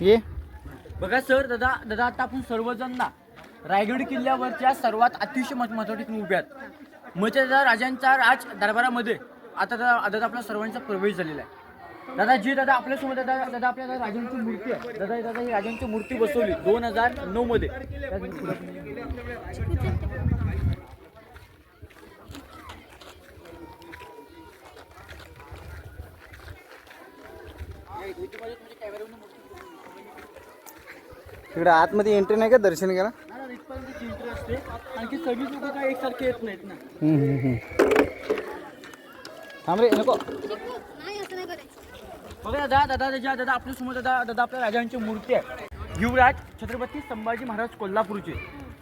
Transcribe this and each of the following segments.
ये बघा सर दादा दादा आता आपण सर्वजण ना रायगड किल्ल्यावरच्या सर्वात अतिशय महत्त्वाच्या ठिकाणी उभे आहेत. म्हणजे दादा राजांच्या राज दरबारामध्ये आता दादा दादा आपला सर्वांचा प्रवेश झालेला आहे. दादा जी दादा आपल्यासमोर दादा दादा आपल्या दादा राजांची मूर्ती आहे. दादा दादा ही राजांची मूर्ती बसवली दोन हजार नऊ मध्ये. तिकडे आतमध्ये एंट्री नाही का दर्शन करा आणखी सगळीच लोक काय एकसारखे येत नाहीत ना. थांब रे नको. बघा दादा दादा दादा दादा आपल्यासमोर दादा दादा आपल्या राजांची मूर्ती आहे. युवराज छत्रपती संभाजी महाराज कोल्हापूरचे.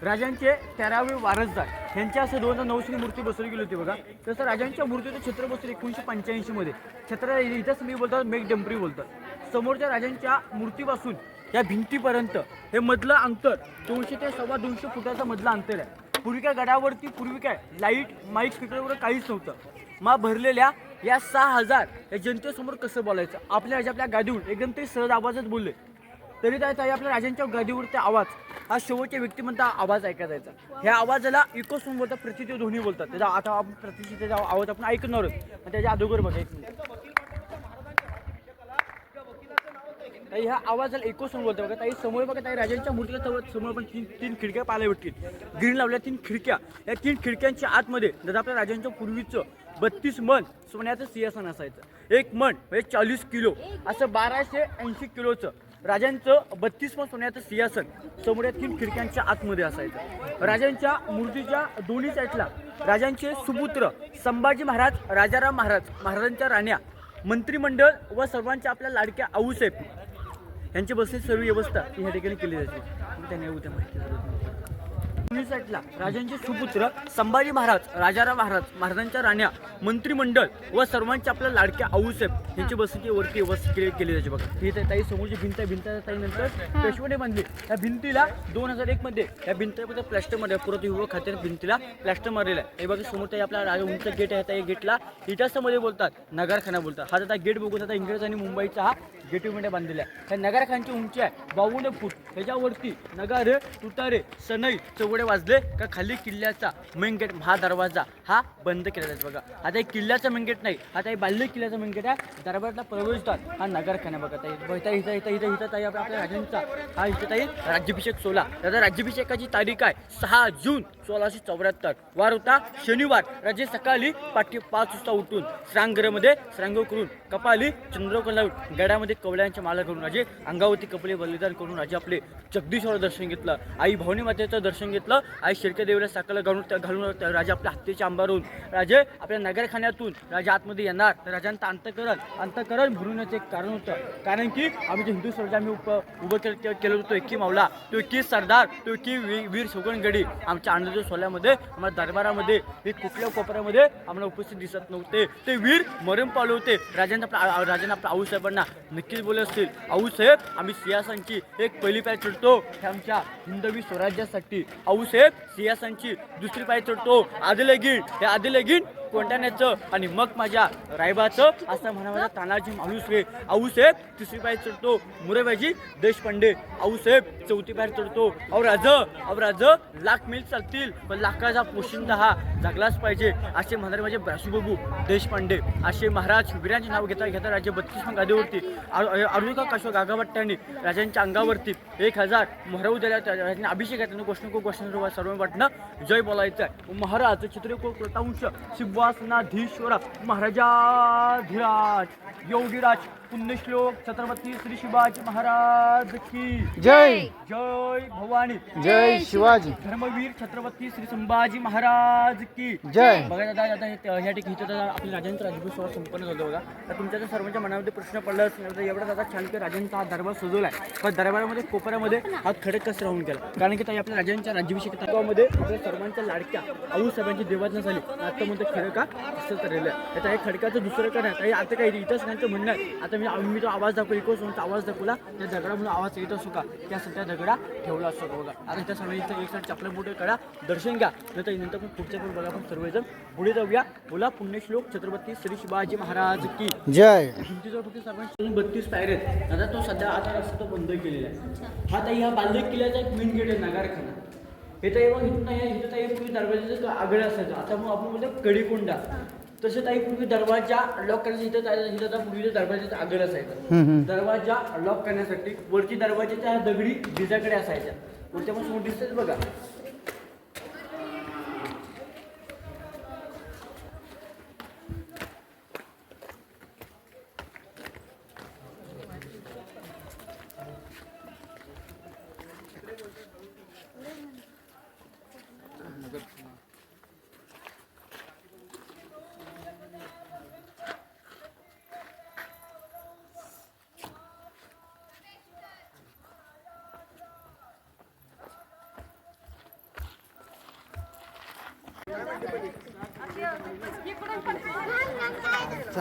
राजांचे तेरावे वारसदार. यांच्या असं दोन हजार नऊशे मूर्ती बसवली गेली होती बघा. तसं राजांच्या मूर्तीचं छत्र बसली एकोणीशे पंच्याऐंशी मध्ये छत्र इथंच मी बोलतात मेघ डंपरी बोलतात. समोरच्या राजांच्या मूर्तीपासून या भिंतीपर्यंत. हे मधलं अंतर दोनशे ते सव्वा दोनशे फुटाचं मधलं अंतर आहे. पूर्वी काय गडावरती पूर्वी काय लाइट माईक स्पीकर वगैरे काहीच नव्हतं. मा भरलेल्या या सहा हजार या जनतेसमोर कसं बोलायचं? आपल्या राजा आपल्या गादीवर एकदम ते सहज आवाजच बोलले. तरी काय ताई आपल्या राजांच्या गादीवर ते आवाज हा शेवटच्या व्यक्तिमत्ता आवाज ऐका जायचा ह्या आवाजाला इकोसून बोलतात प्रतिते ध्वनी बोलतात. त्याचा आता आपण प्रतिष्ठेचा आवाज आपण ऐकणारच. त्याच्या अगोदर बघायचं. ह्या आवाजाला एको सून बोलतो बघा. ताई समोर बघा ताई राजांच्या मूर्तीला सोबत समोर पण तीन तीन खिडक्या पाहायला भेटतील. ग्रीन लावल्या तीन खिडक्या. या तीन खिडक्यांच्या आतमध्ये दादा आपल्या राजांच्या पूर्वीचं बत्तीस मन सोन्याचं सिंहासन असायचं. एक मन म्हणजे चाळीस किलो. असं बाराशे ऐंशी किलोचं राजांचं बत्तीस मन सोन्याचं सिंहासन समोर या तीन खिडक्यांच्या आतमध्ये असायचं. राजांच्या मूर्तीच्या दोन्ही साईडला राजांचे सुपुत्र संभाजी महाराज राजाराम महाराज महाराजांच्या राण्या मंत्रिमंडळ व सर्वांच्या आपल्या लाडक्या आऊसाहेब यांची बसण्याची सर्व व्यवस्था ह्या ठिकाणी केली जाते. त्यांनी उद्या माहिती राजांचे सुपुत्र संभाजी महाराज राजाराम महाराज महाराजांच्या राण्या मंत्रिमंडळ व सर्वांच्या आपल्या लाडक्या आऊसाहेब यांची बसण्याची वरती व्यवस्था केली केली जाते बघा. ही त्या ताई समोरची भिंत आहे भिंत ताई नंतर पेशवणे बांधली. या भिंतीला दोन हजार एक मध्ये या भिंतीमध्ये प्लॅस्टरमध्ये पुरत युवक खात्याने भिंतीला प्लॅस्टर मारलेला आहे. हे बघा समोर ताई आपला राजा उंच गेट आहे त्या गेटला इटासामध्ये बोलतात नगारखाना बोलतात. हा आता गेट बघून आता इंग्रज आणि मुंबईचा हा गेटमध्ये बांधलेला आहे त्या नगारखानची उंची आहे. बावन्न फूट. त्याच्यावरती नगारे तुतारे सनई चवडे वाजले का खाली किल्ल्याचा मेन गेट हा दरवाजा हा बंद केला जातो बघा. आता हे किल्ल्याचा मेन गेट नाही आता हे बाल्य किल्ल्याचा मेन गेट आहे. दरबारला प्रवेशद्वार हा नगरखाना बघा ताई. बघता इथं इथं इथं इथं ताई आपल्या राजांचा. हा इथं ताई राज्याभिषेक सोला त्याचा राज्याभिषेकाची तारीख आहे सहा जून सोळाशे चौऱ्याहत्तर. वार होता शनिवार. राजे सकाळी पाठी पाच वाजता उठून श्रांगरमध्ये श्रांग करून कपाली चंद्रकला गडामध्ये गड्यामध्ये कवड्यांच्या माला करून राजे अंगावरती कपडे बलिदान करून राजे आपले जगदीश्वर दर्शन घेतलं आई भवानी मातेचं दर्शन घेतलं आई शिरके देवीला साकाला घालून त्या- घालून राजा आपल्या हत्तीच्या अंबारून. राजे आपल्या नगरखान्यातून राजा आतमध्ये येणार. तर राजांचं अंतकरण अंतकरण भरूनच एक कारण होतं. कारण की आम्ही जे हिंदू स्वराज्य आम्ही उप उभं केलं केलं होतो एकी मावला तो एकी सरदार तो एकी वी वीर शोगणगडी आमच्या आनंद सोहळ्यामध्ये आम्हाला दरबारामध्ये हे कुठल्या कोपऱ्यामध्ये आम्हाला उपस्थित दिसत नव्हते. ते वीर मरण पावले होते. राजांना आपल्या राजांना आपल्या आऊसाहेबांना नक्कीच बोलले असतील. आऊसाहेब आम्ही सियासांची एक पहिली पाय चढतो हे आमच्या हिंदवी स्वराज्यासाठी आऊसाहेब सियासांची दुसरी पाय चढतो आदिलगीन हे आदिलगीन कोंडाण्याचं आणि मग माझ्या रायबाचं असं म्हणा तानाजी माणूस आऊसाहेब तिसरी पाय चढतो. मुरेबाजी देशपांडे. आऊसाहेब चौथी बाहेर चढतो. अहो राज अहो लाख मिल चालतील पण लाखाचा पोशिंदा हा जगलाच पाहिजे. असे म्हणणारे माझे ब्रासूबाबू देशपांडे. असे महाराज वीरांचे नाव घेता घेता राजे बत्तीस गादीवरती अरुणका काशो गागाभट्टांनी राजांच्या अंगावरती एक हजार मोहरव दिल्या राजांनी अभिषेक आहे त्यांना क्वेश्चन को सर्व वाटणं जय बोलायचं आहे महाराज चित्रको कृतांश सिंहासनाधीश्वर महाराजाधिराज योगीराज पुण्यश्लोक छत्रपती श्री शिवाजी महाराज की. जय. जय भवानी. जय शिवाजी. धर्मवीर छत्रपती श्री संभाजी महाराज की. जय. बघा दादा हे- ह्या ठिकाणी इथं दादा आपल्या राजांचा राजभूत सोहळा संपन्न झाला बघा. तर तुमच्या त्या सर्वांच्या मनामध्ये प्रश्न पडला असेल तर एवढा दादा छान की राजांचा हा दरबार सजवला आहे पण दरबारामध्ये कोपऱ्यामध्ये हा खडक कसं राहून गेला? कारण की ताई आपल्या राजांच्या राज्याभिषेक तत्वामध्ये आपल्या सर्वांच्या लाडक्या आऊ साहेबांची देवाजना झाली आता म्हणतो खडका असं तर राहिलं आता हे खडकाचं दुसरं काय नाही ताई आता काही इतिहासकांचं म्हणणं आहे. आता आता मी आम्ही तो आवाज दाखवला इको सोनचा आवाज दाखवला. त्या दगडामधून आवाज येत असतो का? त्या त्या दगडा ठेवला असतो बघा. आता इथं सगळे इथं एक साईड चपल्या मोठे करा. दर्शन घ्या. नंतर नंतर पण पुढच्या पण बघा आपण सर्वजण पुढे जाऊया. बोला पुण्यश्लोक छत्रपती श्री शिवाजी महाराज की. जय. भिंतीजवळ फक्त सर्वांची बत्तीस पायऱ्या आहेत. आता तो सध्या आता रस्ता तो बंद केलेला आहे. हा ताई हा बांधक किल्ल्याचा एक मेन गेट आहे नगारखाना. हे तर मग इथून नाही इथं ताई पूर्वी दरवाजाचं आगळ असायचं. आता मग आपण बोलतो कडिकोंडा. तसं ताई पूर्वी दरवाजा लॉक करण्यासाठी इथं इथं आता पूर्वी दरवाजाचा आगळ असायचा. दरवाजा लॉक करण्यासाठी वरची दरवाजाच्या ह्या दगडी जिजाकडे असायच्या. वरच्या पण समोर दिसतेच बघा.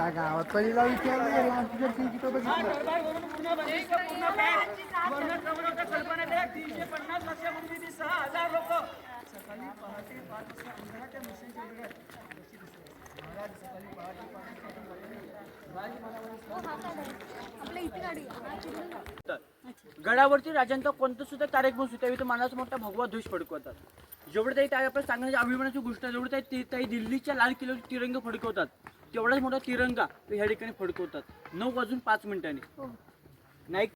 गावात पहिला विचार सकाळी पहाटे पाच वाजता अंधाराच्या मशीनच्या विचारलं सकाळी पहाटे पाच वाजता गडावरती राजांचा कोणतं सुद्धा कार्यक्रम सुद्धा इथं मानाचा मोठा भगवा ध्वज फडकवतात. जेवढं काही ताई आपण सांगण्याची अभिमानाची गोष्ट आहे, जेवढं काही ती ताई दिल्लीच्या लाल किल्ल्यावर तिरंगा फडकवतात तेवढाच मोठा तिरंगा ह्या ठिकाणी फडकवतात. नऊ वाजून पाच मिनिटांनी. हो. नाईक